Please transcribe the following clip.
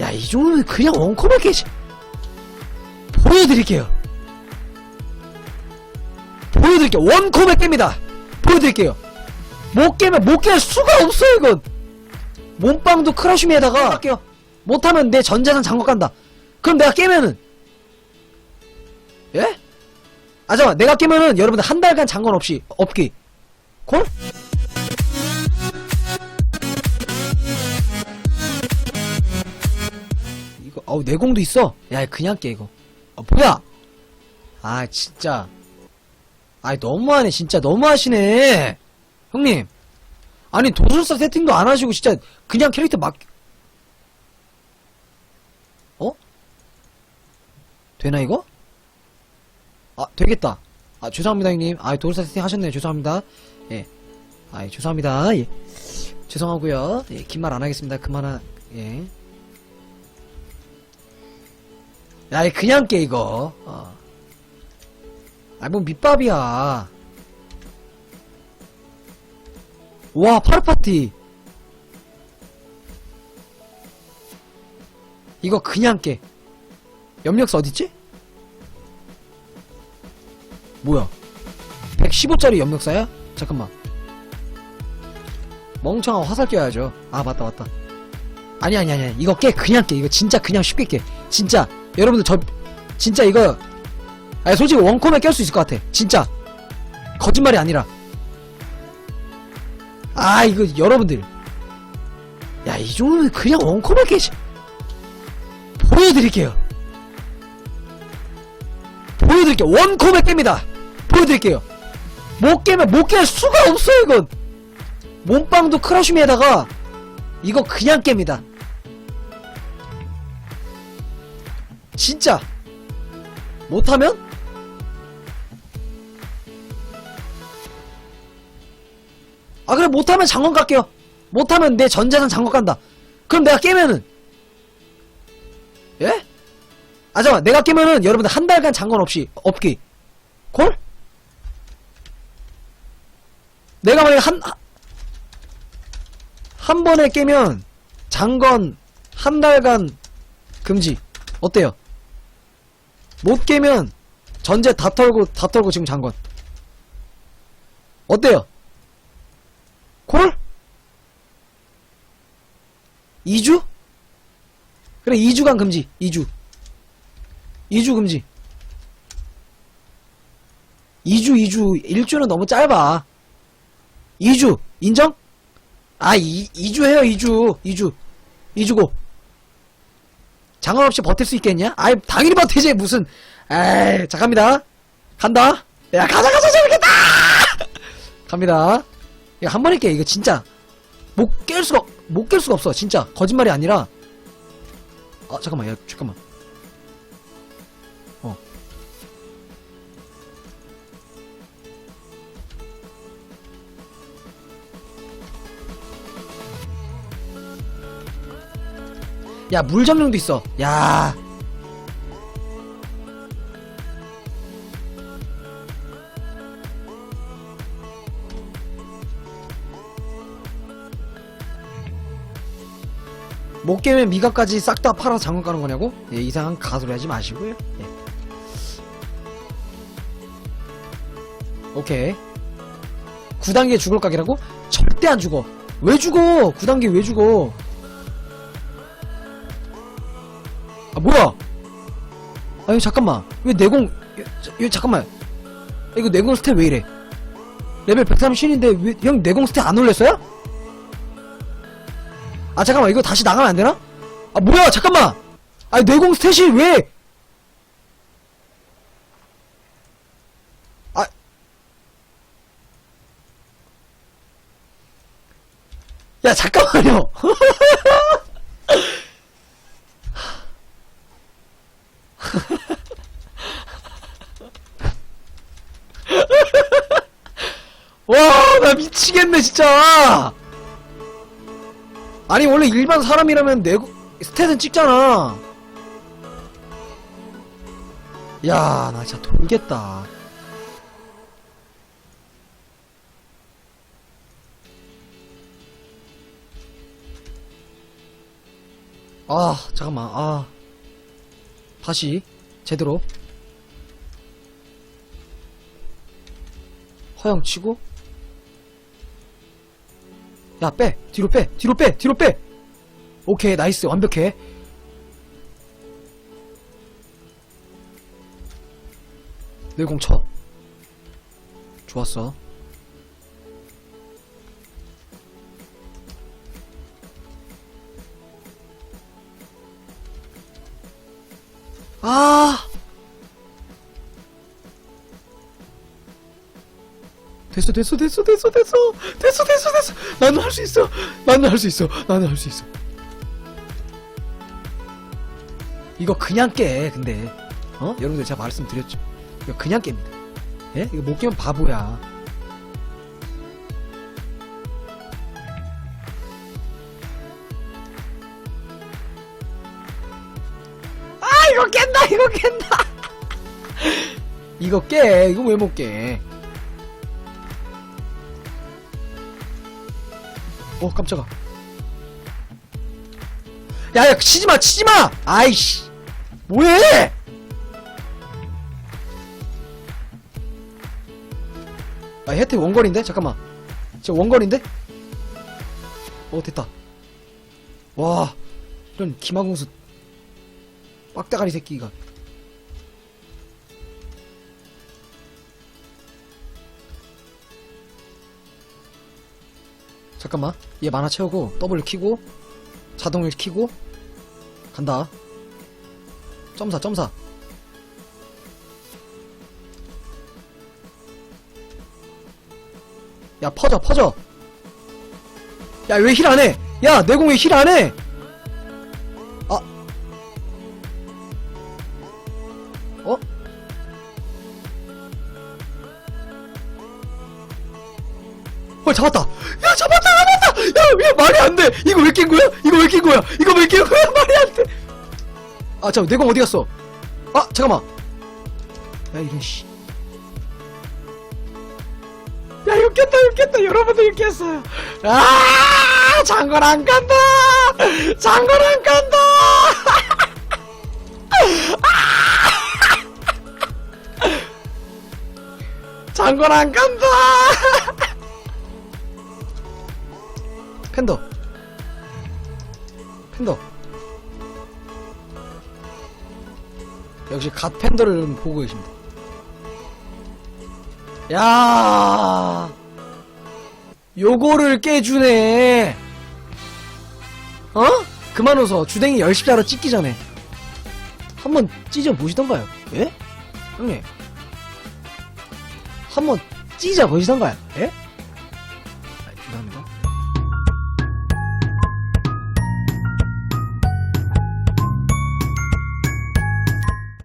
야, 이 정도면 그냥 원컵에 깨지. 보여드릴게요. 보여드릴게요. 원컵에 깹니다. 보여드릴게요. 못 깨면 못 깰 수가 없어요, 이건. 몸빵도 크러쉬미에다가 할게요. 못하면 내 전재산 장고 간다. 그럼 내가 깨면은 예? 아 잠깐 내가 깨면은 여러분들 한 달간 장관 없이 없기. 콜? 이거 어우 내공도 있어. 야 그냥 깨 이거. 아 뭐야? 아 진짜. 아이 너무하네 진짜 너무하시네. 형님. 아니 도술사 세팅도 안 하시고 진짜 그냥 캐릭터 막 어? 되나 이거? 아 되겠다 아 죄송합니다 형님 아 도술사 세팅 하셨네요 죄송합니다 예 아, 죄송합니다 예 죄송하고요 예, 긴 말 안 하겠습니다 그만하 예 야, 이 그냥 깨, 이거. 어. 아, 뭐, 밑밥이야. 와, 파르파티. 이거 그냥 깨. 염력사 어딨지? 뭐야? 115짜리 염력사야? 잠깐만. 멍청한 화살 껴야죠. 아, 맞다, 맞다. 아니, 아니, 아니. 이거 깨. 그냥 깨. 이거 진짜 그냥 쉽게 깨. 진짜. 여러분들 저, 진짜 이거. 아니, 솔직히 원콤에 깰 수 있을 것 같아. 진짜. 거짓말이 아니라. 아, 이거 여러분들. 야, 이 정도면 그냥 원콤에 깨지. 보여드릴게요. 보여드릴게요. 원콤에 깹니다. 보여드릴게요. 못 깨면 못 깰 수가 없어요, 이건. 몸빵도 크러쉬미에다가 이거 그냥 깹니다. 진짜. 못하면? 아, 그래, 못하면 장관 갈게요. 못하면 내 전재산 장관 간다. 그럼 내가 깨면은. 예? 아, 잠깐만. 내가 깨면은 여러분들 한 달간 장관 없이, 없기. 콜? 내가 만약에 한, 한- 한 번에 깨면 장건 한 달간 금지. 어때요? 못 깨면 전제 다 털고 다 털고 지금 장건. 어때요? 콜? 2주? 그래 2주간 금지. 2주. 2주 금지. 2주 2주 1주는 너무 짧아. 2주 인정? 아 2, 2주 해요 2주 2주 2주고 장관 없이 버틸 수 있겠냐? 아이 당연히 버티지. 무슨. 에이 자 갑니다. 간다. 야 가자 가자 재밌겠다! 갑니다. 이거 한 번에 깨 이거 진짜. 못 깰 수가 못 깰 수가 없어. 진짜. 거짓말이 아니라. 아 잠깐만. 야 잠깐만 야, 물정령도 있어. 야. 못 깨면 미각까지 싹 다 팔아서 장관 가는 거냐고? 예, 이상한 가소리 하지 마시고요. 예. 오케이. 9단계 죽을 각이라고? 절대 안 죽어. 왜 죽어? 9단계 왜 죽어? 아 뭐야? 아니 잠깐만 왜 내공 야, 잠깐만 이거 내공 스탯 왜 이래? 레벨 130인데 왜 형 내공 스탯 안 올렸어요? 아 잠깐만 이거 다시 나가면 안 되나? 아 뭐야 잠깐만 아니 내공 스탯이 왜 아. 야 잠깐만요 와, 나 미치겠네, 진짜! 아니, 원래 일반 사람이라면 내고, 스탯은 찍잖아. 야, 나 진짜 돌겠다. 아, 잠깐만, 아. 다시, 제대로. 허영 치고. 야, 빼! 뒤로 빼! 뒤로 빼! 뒤로 빼! 오케이, 나이스. 완벽해. 내공 쳐. 좋았어. 아! 됐어, 됐어, 됐어, 됐어, 됐어, 됐어, 됐어, 됐어. 나는 할 수 있어. 나는 할 수 있어. 나는 할 수 있어. 이거 그냥 깨, 근데. 어? 여러분들 제가 말씀드렸죠. 이거 그냥 깹니다. 예? 이거 못 깨면 바보야. 아, 이거 깬다, 이거 깬다! 이거 깨, 이거 왜 못 깨? 어, 깜짝아. 야, 야, 치지 마, 치지 마! 아이씨. 뭐해! 아, 혜택 원거리인데? 잠깐만. 진짜 원거리인데? 어, 됐다. 와, 이런 기마공수 빡대가리 새끼가. 잠깐만. 얘 만화 채우고, 더블 키고, 자동을 키고, 간다. 점사, 점사. 야, 퍼져, 퍼져. 야, 왜 힐 안 해? 야, 내공 왜 힐 안 해? 어, 잡았다! 야, 잡았다, 잡았다! 야, 야, 말이 안 돼! 이거 왜깬 거야? 이거 왜깬 거야? 이거 왜깬 거야? 말이 안 돼! 아, 잠깐, 내공 어디 갔어? 아, 잠깐만. 야, 이런, 씨. 야, 이거 깼다. 여러분들 깼어요. 아, 장건 안 간다! 장건 안 간다! 장건 안 간다! 팬더. 팬더. 역시 갓 팬더를 보고 계십니다. 야 요거를 깨주네 어? 그만 웃어 주댕이 열십자로 찍기 전에 한번 찢어 보시던가요 예? 형님 한번 찢어 보시던가요 예?